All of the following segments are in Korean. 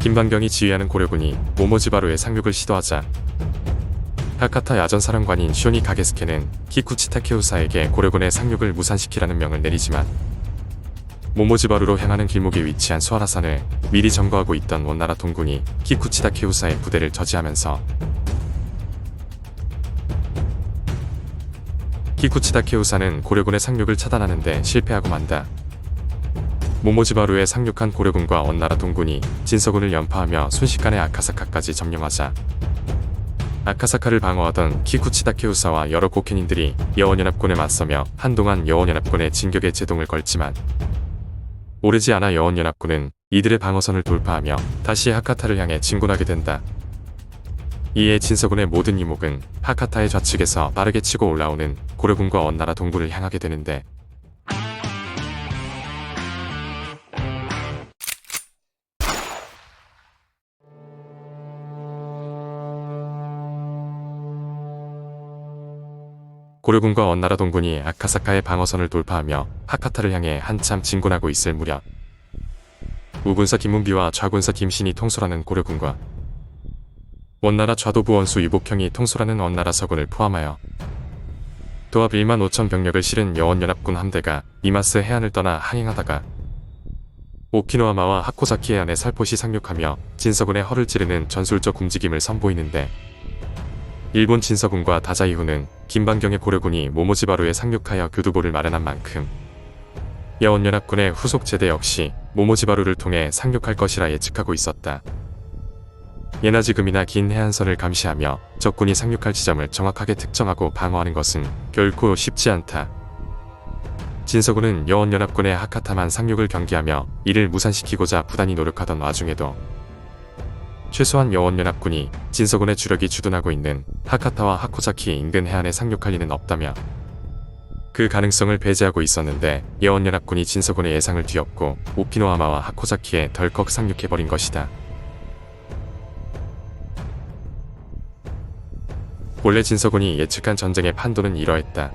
김반경이 지휘하는 고려군이 모모지바로의 상륙을 시도하자 하카타 야전 사령관인 쇼니 가게스케는 키쿠치 타케우사에게 고려군의 상륙을 무산시키라는 명을 내리지만 모모지바루로 향하는 길목에 위치한 수하라산을 미리 점거하고 있던 원나라 동군이 키쿠치 타케우사의 부대를 저지하면서 키쿠치 타케우사는 고려군의 상륙을 차단하는데 실패하고 만다. 모모지바루에 상륙한 고려군과 원나라 동군이 진서군을 연파하며 순식간에 아카사카까지 점령하자 아카사카를 방어하던 키쿠치 다케우사와 여러 고케닌들이 여원연합군에 맞서며 한동안 여원연합군의 진격에 제동을 걸지만 오르지 않아 여원연합군은 이들의 방어선을 돌파하며 다시 하카타를 향해 진군하게 된다. 이에 진서군의 모든 이목은 하카타의 좌측에서 빠르게 치고 올라오는 고려군과 원나라 동군을 향하게 되는데 고려군과 원나라 동군이 아카사카의 방어선을 돌파하며 하카타를 향해 한참 진군하고 있을 무렵 우군사 김문비와 좌군사 김신이 통솔하는 고려군과 원나라 좌도부 원수 유복형이 통솔하는 원나라 서군을 포함하여 도합 1만 5천 병력을 실은 여원연합군 함대가 이마스 해안을 떠나 항행하다가 오키노하마와 하코사키 해안에 살포시 상륙하며 진서군의 허를 찌르는 전술적 움직임을 선보이는데 일본 진서군과 다자이후는 김반경의 고려군이 모모지바루에 상륙하여 교두보를 마련한 만큼 여원연합군의 후속 제대 역시 모모지바루를 통해 상륙할 것이라 예측하고 있었다. 예나 지금이나 긴 해안선을 감시하며 적군이 상륙할 지점을 정확하게 특정하고 방어하는 것은 결코 쉽지 않다. 진서군은 여원연합군의 하카타만 상륙을 경계하며 이를 무산시키고자 부단히 노력하던 와중에도 최소한 여원연합군이 진서군의 주력이 주둔하고 있는 하카타와 하코자키 인근 해안에 상륙할 리는 없다며 그 가능성을 배제하고 있었는데 여원연합군이 진서군의 예상을 뒤엎고 오키노하마와 하코자키에 덜컥 상륙해버린 것이다. 원래 진서군이 예측한 전쟁의 판도는 이러했다.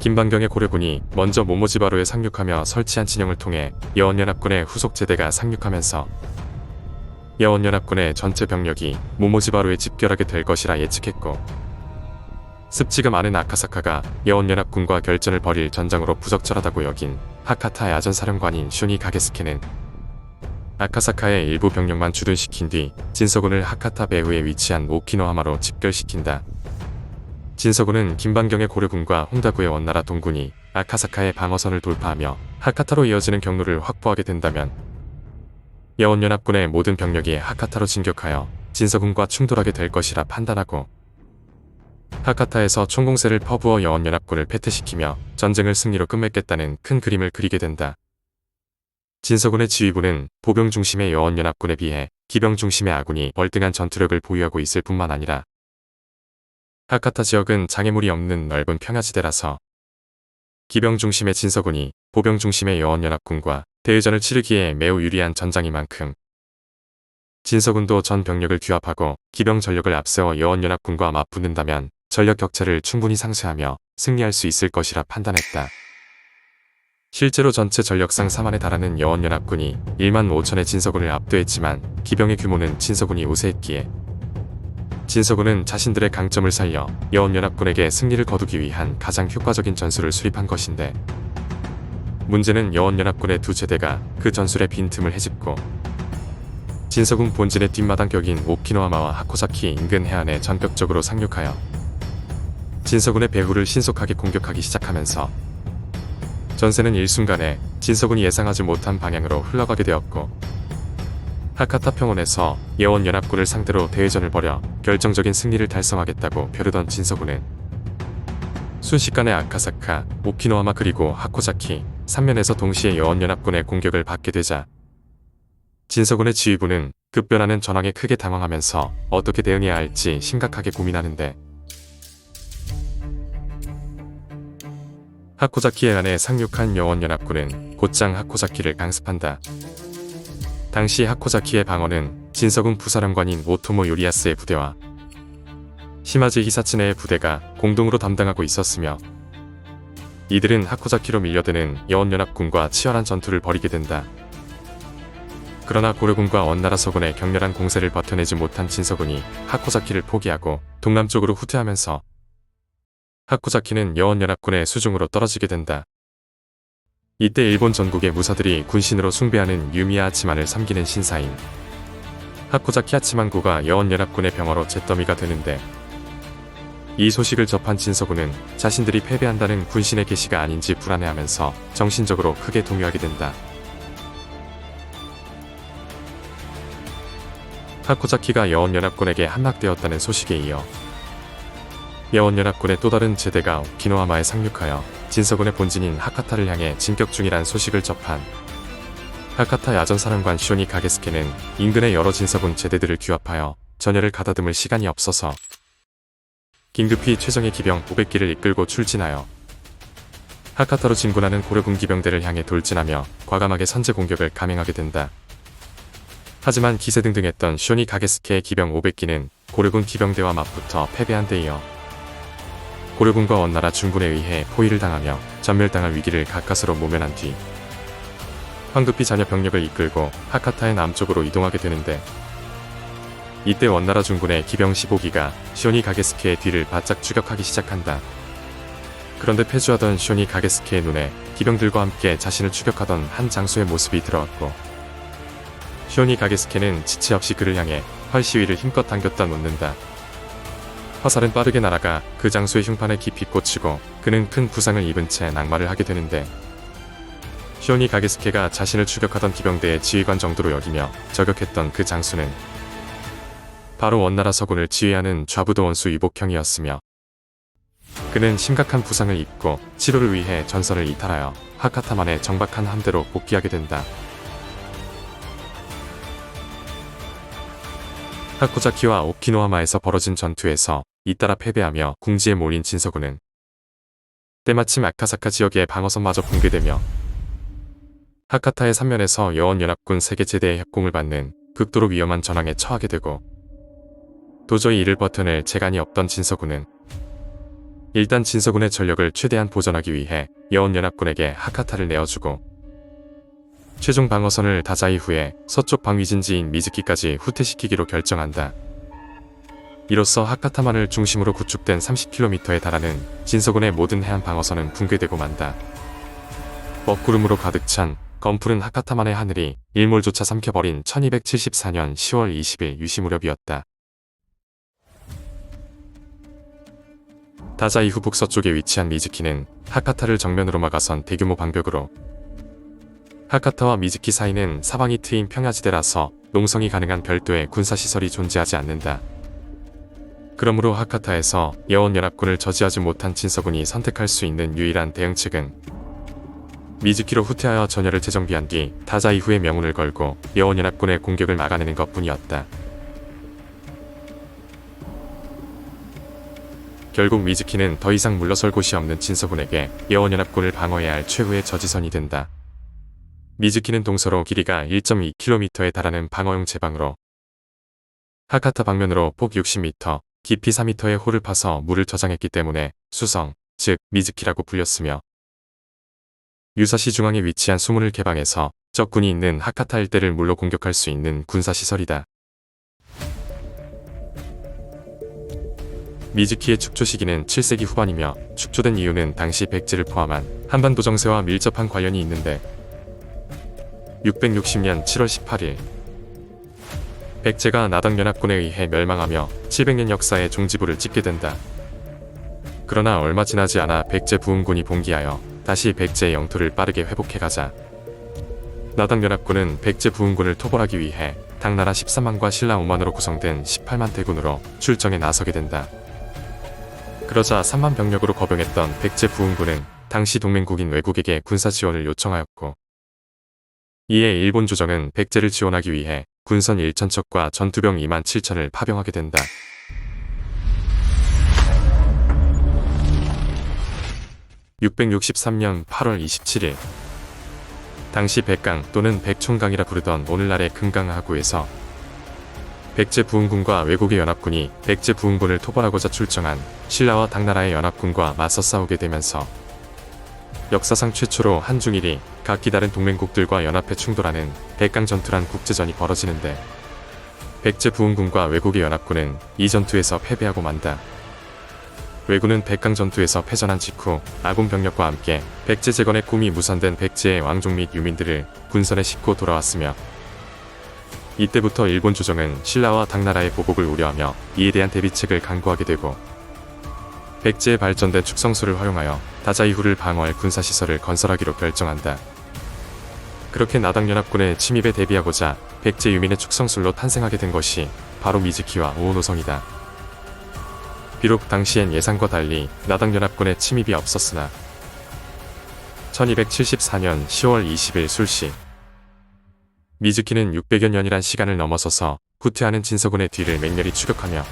김반경의 고려군이 먼저 모모지바로에 상륙하며 설치한 진영을 통해 여원연합군의 후속 제대가 상륙하면서 여원연합군의 전체 병력이 모모지바로에 집결하게 될 것이라 예측했고 습지가 많은 아카사카가 여원연합군과 결전을 벌일 전장으로 부적절하다고 여긴 하카타 야전사령관인 슈니 가게스케는 아카사카의 일부 병력만 주둔시킨 뒤 진서군을 하카타 배후에 위치한 오키노하마로 집결시킨다. 진서군은 김반경의 고려군과 홍다구의 원나라 동군이 아카사카의 방어선을 돌파하며 하카타로 이어지는 경로를 확보하게 된다면 여원연합군의 모든 병력이 하카타로 진격하여 진서군과 충돌하게 될 것이라 판단하고 하카타에서 총공세를 퍼부어 여원연합군을 패퇴시키며 전쟁을 승리로 끝맺겠다는 큰 그림을 그리게 된다. 진서군의 지휘부는 보병 중심의 여원연합군에 비해 기병 중심의 아군이 월등한 전투력을 보유하고 있을 뿐만 아니라 하카타 지역은 장애물이 없는 넓은 평야지대라서 기병 중심의 진서군이 보병 중심의 여원연합군과 대회전을 치르기에 매우 유리한 전장이만큼 진서군도 전 병력을 규합하고 기병 전력을 앞세워 여원연합군과 맞붙는다면 전력 격차를 충분히 상쇄하며 승리할 수 있을 것이라 판단했다. 실제로 전체 전력상 4만에 달하는 여원연합군이 1만 5천의 진서군을 압도했지만 기병의 규모는 진서군이 우세했기에 진서군은 자신들의 강점을 살려 여원연합군에게 승리를 거두기 위한 가장 효과적인 전술을 수립한 것인데 문제는 여원연합군의 두 제대가 그 전술의 빈틈을 헤집고 진서군 본진의 뒷마당 격인 오키노하마와 하코사키 인근 해안에 전격적으로 상륙하여 진서군의 배후를 신속하게 공격하기 시작하면서 전세는 일순간에 진서군이 예상하지 못한 방향으로 흘러가게 되었고 하카타 평원에서 여원연합군을 상대로 대회전을 벌여 결정적인 승리를 달성하겠다고 벼르던 진서군은 순식간에 아카사카, 오키노하마 그리고 하코자키 3면에서 동시에 여원연합군의 공격을 받게 되자 진서군의 지휘부는 급변하는 전황에 크게 당황하면서 어떻게 대응해야 할지 심각하게 고민하는데 하코자키에 안에 상륙한 여원연합군은 곧장 하코자키를 강습한다. 당시 하코자키의 방어는 진서군 부사령관인 오토모 요리아스의 부대와 시마즈 히사츠네의 부대가 공동으로 담당하고 있었으며 이들은 하코자키로 밀려드는 여원연합군과 치열한 전투를 벌이게 된다. 그러나 고려군과 원나라 서군의 격렬한 공세를 버텨내지 못한 진서군이 하코자키를 포기하고 동남쪽으로 후퇴하면서 하코자키는 여원연합군의 수중으로 떨어지게 된다. 이때 일본 전국의 무사들이 군신으로 숭배하는 유미야 하치만을 섬기는 신사인 하코자키 하치만구가 여원연합군의 병어로 잿더미가 되는데 이 소식을 접한 진서군은 자신들이 패배한다는 군신의 계시가 아닌지 불안해하면서 정신적으로 크게 동요하게 된다. 하코자키가 여원연합군에게 함락되었다는 소식에 이어 여원연합군의 또 다른 제대가 오키노하마에 상륙하여 진서군의 본진인 하카타를 향해 진격 중이란 소식을 접한 하카타 야전사령관 쇼니 가게스케는 인근의 여러 진서군 제대들을 규합하여 전열을 가다듬을 시간이 없어서 긴급히 최정예 기병 500기를 이끌고 출진하여 하카타로 진군하는 고려군 기병대를 향해 돌진하며 과감하게 선제 공격을 감행하게 된다. 하지만 기세 등등했던 쇼니 가게스케의 기병 500기는 고려군 기병대와 맞붙어 패배한 데 이어 고려군과 원나라 중군에 의해 포위를 당하며 전멸당할 위기를 가까스로 모면한 뒤 황급히 자녀 병력을 이끌고 하카타의 남쪽으로 이동하게 되는데 이때 원나라 중군의 기병 15기가 쇼니 가게스케의 뒤를 바짝 추격하기 시작한다. 그런데 패주하던 쇼니 가게스케의 눈에 기병들과 함께 자신을 추격하던 한 장수의 모습이 들어왔고 쇼니 가게스케는 지체 없이 그를 향해 활 시위를 힘껏 당겼다 놓는다. 화살은 빠르게 날아가 그 장수의 흉판에 깊이 꽂히고 그는 큰 부상을 입은 채 낙마를 하게 되는데 쇼니 가게스케가 자신을 추격하던 기병대의 지휘관 정도로 여기며 저격했던 그 장수는 바로 원나라 서군을 지휘하는 좌부도 원수 이복형이었으며 그는 심각한 부상을 입고 치료를 위해 전선을 이탈하여 하카타만의 정박한 함대로 복귀하게 된다. 하코자키와 오키노하마에서 벌어진 전투에서 잇따라 패배하며 궁지에 몰린 진서군은 때마침 아카사카 지역의 방어선마저 붕괴되며 하카타의 삼면에서 여원연합군 세계제대의 협공을 받는 극도로 위험한 전황에 처하게 되고 도저히 이를 버텨낼 재간이 없던 진서군은 일단 진서군의 전력을 최대한 보전하기 위해 여원연합군에게 하카타를 내어주고 최종 방어선을 다자 이 후에 서쪽 방위진지인 미즈키까지 후퇴시키기로 결정한다. 이로써 하카타만을 중심으로 구축된 30km에 달하는 진서군의 모든 해안 방어선은 붕괴되고 만다. 먹구름으로 가득 찬 검푸른 하카타만의 하늘이 일몰조차 삼켜버린 1274년 10월 20일 유시 무렵이었다. 다자 이후 북서쪽에 위치한 미즈키는 하카타를 정면으로 막아선 대규모 방벽으로 하카타와 미즈키 사이는 사방이 트인 평야지대라서 농성이 가능한 별도의 군사시설이 존재하지 않는다. 그러므로 하카타에서 여원연합군을 저지하지 못한 진서군이 선택할 수 있는 유일한 대응책은 미즈키로 후퇴하여 전열을 재정비한 뒤 다자 이후의 명운을 걸고 여원연합군의 공격을 막아내는 것뿐이었다. 결국 미즈키는 더 이상 물러설 곳이 없는 진서군에게 여원연합군을 방어해야 할 최후의 저지선이 된다. 미즈키는 동서로 길이가 1.2km에 달하는 방어용 제방으로 하카타 방면으로 폭 60m, 깊이 4m의 홀을 파서 물을 저장했기 때문에 수성, 즉 미즈키라고 불렸으며 유사시 중앙에 위치한 수문을 개방해서 적군이 있는 하카타 일대를 물로 공격할 수 있는 군사시설이다. 미즈키의 축조 시기는 7세기 후반이며 축조된 이유는 당시 백제를 포함한 한반도 정세와 밀접한 관련이 있는데 660년 7월 18일 백제가 나당연합군에 의해 멸망하며 700년 역사의 종지부를 찍게 된다. 그러나 얼마 지나지 않아 백제 부흥군이 봉기하여 다시 백제의 영토를 빠르게 회복해가자 나당연합군은 백제 부흥군을 토벌하기 위해 당나라 13만과 신라 5만으로 구성된 18만 대군으로 출정에 나서게 된다. 그러자 3만 병력으로 거병했던 백제 부흥군은 당시 동맹국인 외국에게 군사 지원을 요청하였고 이에 일본 조정은 백제를 지원하기 위해 군선 1천척과 전투병 2만 7천을 파병하게 된다. (663년 8월 27일) 당시 백강 또는 백총강이라 부르던 오늘날의 금강하구에서 백제 부흥군과 외국의 연합군이 백제 부흥군을 토벌하고자 출정한 신라와 당나라의 연합군과 맞서 싸우게 되면서 역사상 최초로 한중일이 각기 다른 동맹국들과 연합해 충돌하는 백강 전투란 국제전이 벌어지는데 백제 부흥군과 왜국의 연합군은 이 전투에서 패배하고 만다. 왜군은 백강 전투에서 패전한 직후 아군 병력과 함께 백제 재건의 꿈이 무산된 백제의 왕족 및 유민들을 군선에 싣고 돌아왔으며 이때부터 일본 조정은 신라와 당나라의 보복을 우려하며 이에 대한 대비책을 강구하게 되고 백제의 발전된 축성소를 활용하여 다자이후를 방어할 군사시설을 건설하기로 결정한다. 그렇게 나당연합군의 침입에 대비하고자 백제 유민의 축성술로 탄생하게 된 것이 바로 미즈키와 오노성이다. 비록 당시엔 예상과 달리 나당연합군의 침입이 없었으나 1274년 10월 20일 술시 미즈키는 600여 년이란 시간을 넘어서서 후퇴하는 진서군의 뒤를 맹렬히 추격하며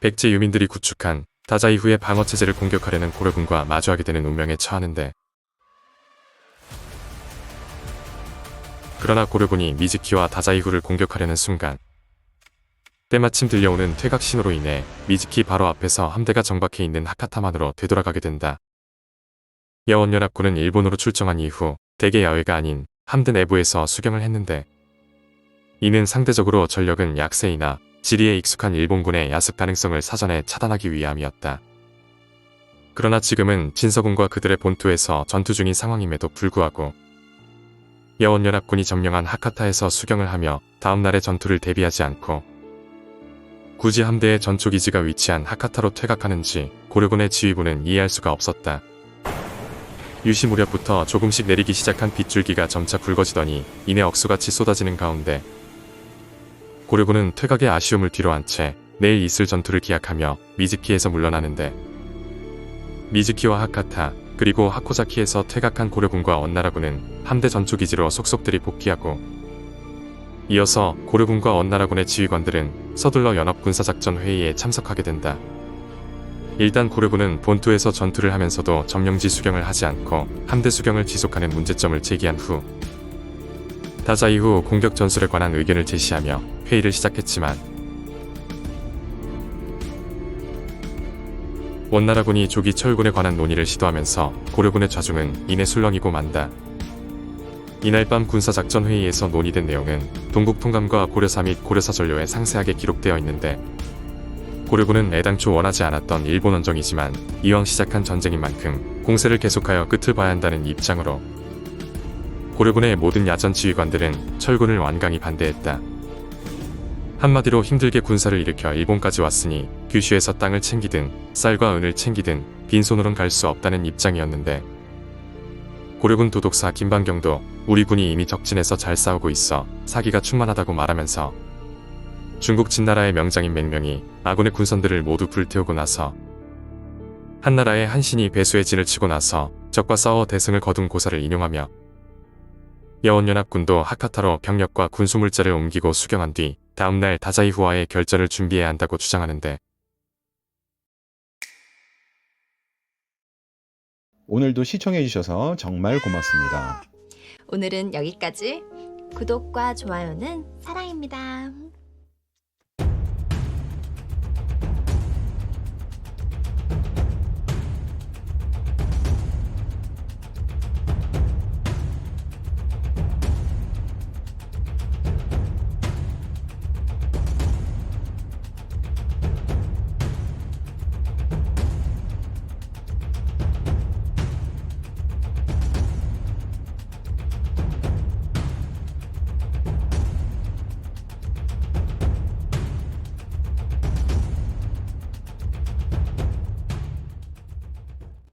백제 유민들이 구축한 다자 이후의 방어 체제를 공격하려는 고려군과 마주하게 되는 운명에 처하는데 그러나 고려군이 미즈키와 다자 이후를 공격하려는 순간 때마침 들려오는 퇴각 신호로 인해 미즈키 바로 앞에서 함대가 정박해 있는 하카타만으로 되돌아가게 된다. 여원연합군은 일본으로 출정한 이후 대개 야외가 아닌 함대 내부에서 수경을 했는데 이는 상대적으로 전력은 약세이나 지리에 익숙한 일본군의 야습 가능성을 사전에 차단하기 위함이었다. 그러나 지금은 진서군과 그들의 본토에서 전투 중인 상황임에도 불구하고 여원연합군이 점령한 하카타에서 수경을 하며 다음날의 전투를 대비하지 않고 굳이 함대의 전초기지가 위치한 하카타로 퇴각하는지 고려군의 지휘부는 이해할 수가 없었다. 유시 무렵부터 조금씩 내리기 시작한 빗줄기가 점차 굵어지더니 이내 억수같이 쏟아지는 가운데 고려군은 퇴각의 아쉬움을 뒤로한 채 내일 있을 전투를 기약하며 미즈키에서 물러나는데 미즈키와 하카타 그리고 하코자키에서 퇴각한 고려군과 언나라군은 함대 전초기지로 속속들이 복귀하고 이어서 고려군과 언나라군의 지휘관들은 서둘러 연합군사작전 회의에 참석하게 된다. 일단 고려군은 본토에서 전투를 하면서도 점령지 수경을 하지 않고 함대 수경을 지속하는 문제점을 제기한 후 다자 이후 공격 전술에 관한 의견을 제시하며 회의를 시작했지만 원나라군이 조기 철군에 관한 논의를 시도하면서 고려군의 좌중은 이내 술렁이고 만다. 이날 밤 군사작전 회의에서 논의된 내용은 동국 통감과 고려사 및 고려사 전료에 상세하게 기록되어 있는데 고려군은 애당초 원하지 않았던 일본 원정이지만 이왕 시작한 전쟁인 만큼 공세를 계속하여 끝을 봐야 한다는 입장으로 고려군의 모든 야전 지휘관들은 철군을 완강히 반대했다. 한마디로 힘들게 군사를 일으켜 일본까지 왔으니 규슈에서 땅을 챙기든 쌀과 은을 챙기든 빈손으론 갈 수 없다는 입장이었는데 고려군 도독사 김반경도 우리 군이 이미 적진에서 잘 싸우고 있어 사기가 충만하다고 말하면서 중국 진나라의 명장인 맹명이 아군의 군선들을 모두 불태우고 나서 한나라의 한신이 배수의 진을 치고 나서 적과 싸워 대승을 거둔 고사를 인용하며 여원연합군도 하카타로 병력과 군수물자를 옮기고 수경한 뒤 다음날 다자이 후와의 결전을 준비해야 한다고 주장하는데 오늘도 시청해주셔서 정말 고맙습니다. 오늘은 여기까지. 구독과 좋아요는 사랑입니다.